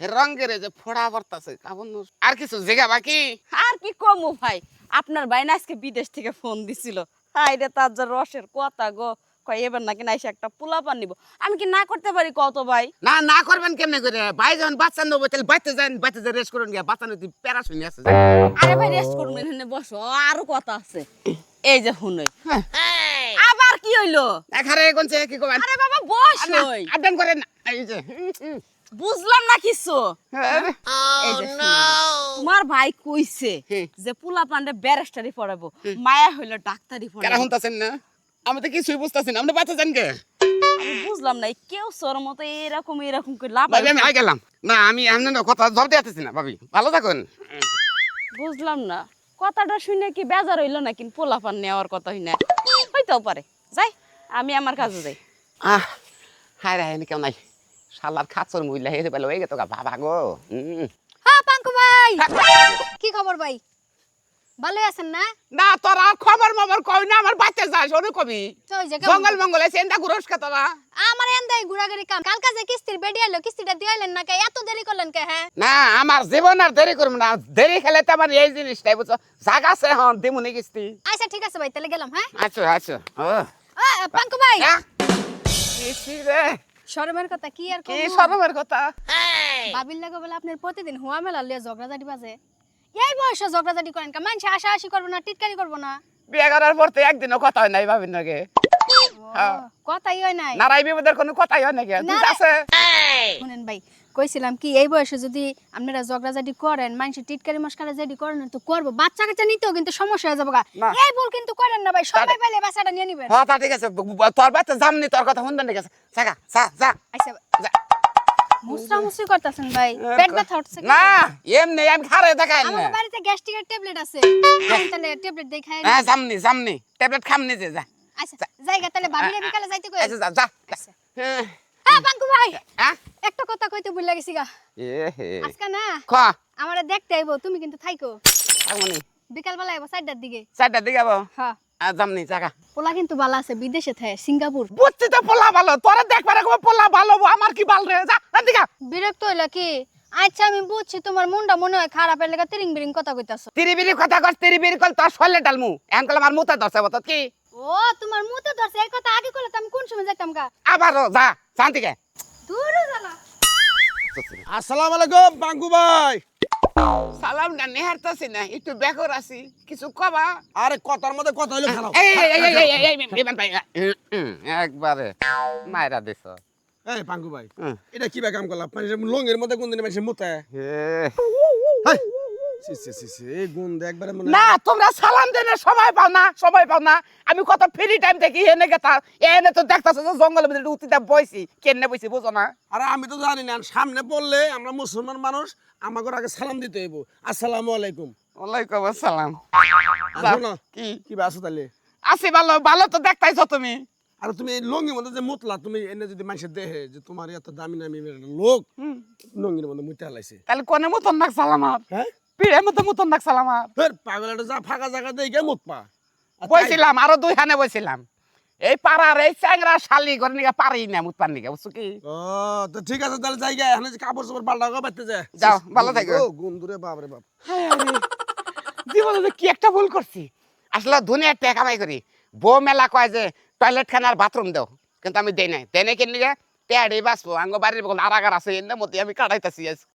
হে রঙের যে ফোড়া কাবন আর কিছু জায়গা বাকি? আর কি কমু ভাই? আপনার ভাই না আজকে বিদেশ থেকে ফোন দিছিল। হাই রে তার যে রসের কথা গো। কয় এবার নাকি না এসে একটা পোলা পান নিব। আমি কি না করতে পারি কত ভাই? না না করবেন কেমনে করে? ভাই যখন বাচ্চা নেব তাহলে বাচ্চা যান বাচ্চা যে রেস্ট করুন গিয়া। বাচ্চা নদী প্যারা শুনে আছে। আরে ভাই রেস্ট করুন এখানে বসো আরও কথা আছে। এই যে হুনই হ্যাঁ। আবার কি হইল? এখানে কোনছে কি করবেন আরে বাবা বসই আড্ডান করেন এই যে বুঝলাম না কিছু। হ্যাঁ। শুনো। তোমার ভাই কইছে যে পোলা পান্ডে ব্যারিস্টারি পড়াবো। মায়া হইল ডাক্তারি কেন পড়াবো শুনতেছেন না? আমি তো কিছুই বুঝতেছি না। আপনি বাচ্চা কে? বুঝলাম না কেউ সর মতো এরকম এরকম করে লাভ আমি আই গেলাম। না আমি আপনার কথা জব দিতেছি না ভাবি। ভালো থাকুন। বুঝলাম না। কথাটা শুনে কি বেজার হইল না কিন্তু পোলা পান নেওয়ার কথা হই না। হইতেও পারে। যাই আমি আমার কাজে যাই। আহ হায় রে হায় কেউ নাই। শালার খাচর মহিলা হেরে পেল এই গেতো বাবা গো। হ্যাঁ পাঙ্কু ভাই। কি খবর ভাই? ভালো আছেন না? না তোর আর খবর মবর কই না আমার বাচ্চা যায় শোনো কবি। যে জঙ্গল মঙ্গলে সেন্টা গুরস কে তোরা? আমার এন্দাই ঘুরাঘুরি কাম। কাল কাজে কিস্তির বেডি আলো কিস্তিটা দিয়াইলেন না কে? এত দেরি করলেন কে হ্যাঁ? না আমার জীবন আর দেরি করব না। দেরি খেলে তো আমার এই জিনিসটাই বুঝছ? জাগা সে হন দিমুনি কিস্তি। আচ্ছা ঠিক আছে ভাই তাহলে গেলাম হ্যাঁ? আচ্ছা আচ্ছা। ও। পাঙ্কু ভাই। আহ, কিস্তি রে শরমের কথা কি আর কি কমু? সরমের কথা? বাবিল লাগো বলে আপনার প্রতিদিন হুয়া মেলা লিয়ে ঝগড়াঝাটি বাজে। এই বয়সে ঝগড়াঝাটি করেন কা মানুষ আশা আশি করব না টিটকারি করব না। বিয়ে করার পর তো একদিনও কথা হয় নাই ভাবির নাকি হ্যাঁ। কথাই হয় নাই। নারাই বিপদের কোনো কথাই হয় নাকি আছে শুনেন ভাই কইছিলাম কি এই বয়সে যদি আপনারা ঝগড়াঝাটি করেন মানুষ টিটকারি মস্কারা যেটি করেন তো করব। বাচ্চা কাচ্চা নিতেও কিন্তু সমস্যা হয়ে যাব। এই ভুল কিন্তু করেন না ভাই সবাই পাইলে বাচ্চাটা নিয়ে নিবেন। হ্যাঁ তা ঠিক আছে। তোর বাচ্চা জামনি তোর কথা শুনবেন ঠিক আছে। যা যা আচ্ছা যা। মুসরা মুসরি করতেছেন ভাই। পেট ব্যথা উঠছে না এমনি আমি খারে দেখাই না। আমার বাড়িতে গ্যাস্ট্রিকের ট্যাবলেট আছে। তাহলে ট্যাবলেট হ্যাঁ ট্যাবলেট খামনি যে যা। আচ্ছা জায়গা তাহলে ভাবিরে বিকালে যাইতে কই? আচ্ছা যা যা। আচ্ছা। হ্যাঁ। বাঙ্কু ভাই হ্যাঁ? একটা কথা কইতে ভুল গেছি গা। এ হে। আজকে না খ। আমারে দেখতে আইবো তুমি কিন্তু থাইকো। আগমনি বিকাল বেলা আইবো চারটার দিকে। চারটা দিকে যাব হ্যাঁ জামনি জাগা পোলা কিন্তু ভালো আছে বিদেশে থাকে সিঙ্গাপুর। বুঝছি তো পোলা ভালো। তোরা দেখবার একবার পোলা ভালো আমার কি ভালো রে? যা দিকা বিরক্ত হইলা কি? আচ্ছা আমি বুঝছি তোমার মনটা মনে হয় খারাপ এর লেগে তিরিং বিরিং কথা কইতাছো। তিরিবিরি কথা কর তিরিবিরি কল তোর শরীরে ডালমু এখন কল আমার মুতা ধরছে বত কি? ও তোমার মুতে ধরছে এই কথা আগে কইলে আমি কোন সময় যাইতাম গা আবার যা শান্তিকে দূর জানা আসসালামু আলাইকুম পাঙ্কু ভাই সালাম না নেহারতাছি না একটু বেকর আছি কিছু কবা আরে কথার মধ্যে কথা হইল খারাপ এই এই এই এই এই বিমান ভাই একবারে মায়েরা দিছ এই পাঙ্কু ভাই এটা কি বা কাম করলাম মানুষের লঙ্গের মধ্যে কোন দিন মানুষের মুতে এই গুণ দে একবারে মনে না তোমরা সালাম দেনে সময় পাও না সময় পাও না। আমি কত ফ্রি টাইম দেখি এনে গেতা এনে তো দেখতাছো যে জঙ্গলের মধ্যে উঠিতে বইছি কেনে বইছি বুঝো না? আরে আমি তো জানি না সামনে পড়লে আমরা মুসলমান মানুষ আমাকে আগে সালাম দিতে হইব। আসসালামু আলাইকুম। ওয়ালাইকুম আসসালাম। না কি? কি আছো তাহলে আছি ভালো ভালো তো দেখতাইছো তুমি। আর তুমি এই লঙ্গির মধ্যে যে মুতলা তুমি এনে যদি মানুষের দেহে যে তোমার এত দামি নামি লোক লঙ্গির মধ্যে মুতে হালাইছে তাহলে কোনে মতন নাক সালামার হ্যাঁ? পিড়ে মতো মতন ফের পাগলাটা যা ফাঁকা জায়গা দিয়ে গে মুতপা। আর বইছিলাম আরও দুই হানে বইছিলাম। এই পাড়ার এই চ্যাংরা শালি করে পারি না মুতপার বুঝছ কি? ও তো ঠিক আছে তাহলে জায়গা এখানে যে কাপড় চোপড় পাল্টা যায় যাও, ভালো থেকো। ও গুন্দুরে বাপ। রে। বাপ জীবনে কি একটা ভুল করছি। আসলে দুনিয়ার টাকা কামাই করি। বউ মেলা কয় যে টয়লেট খানার বাথরুম দাও। কিন্তু আমি দেই নাই। দেই নাই কেন টেয়ারি বাঁচবো আঙ্গ বাড়ির বল আরাগার আছে এর মধ্যে আমি কাটাইতেছি আজ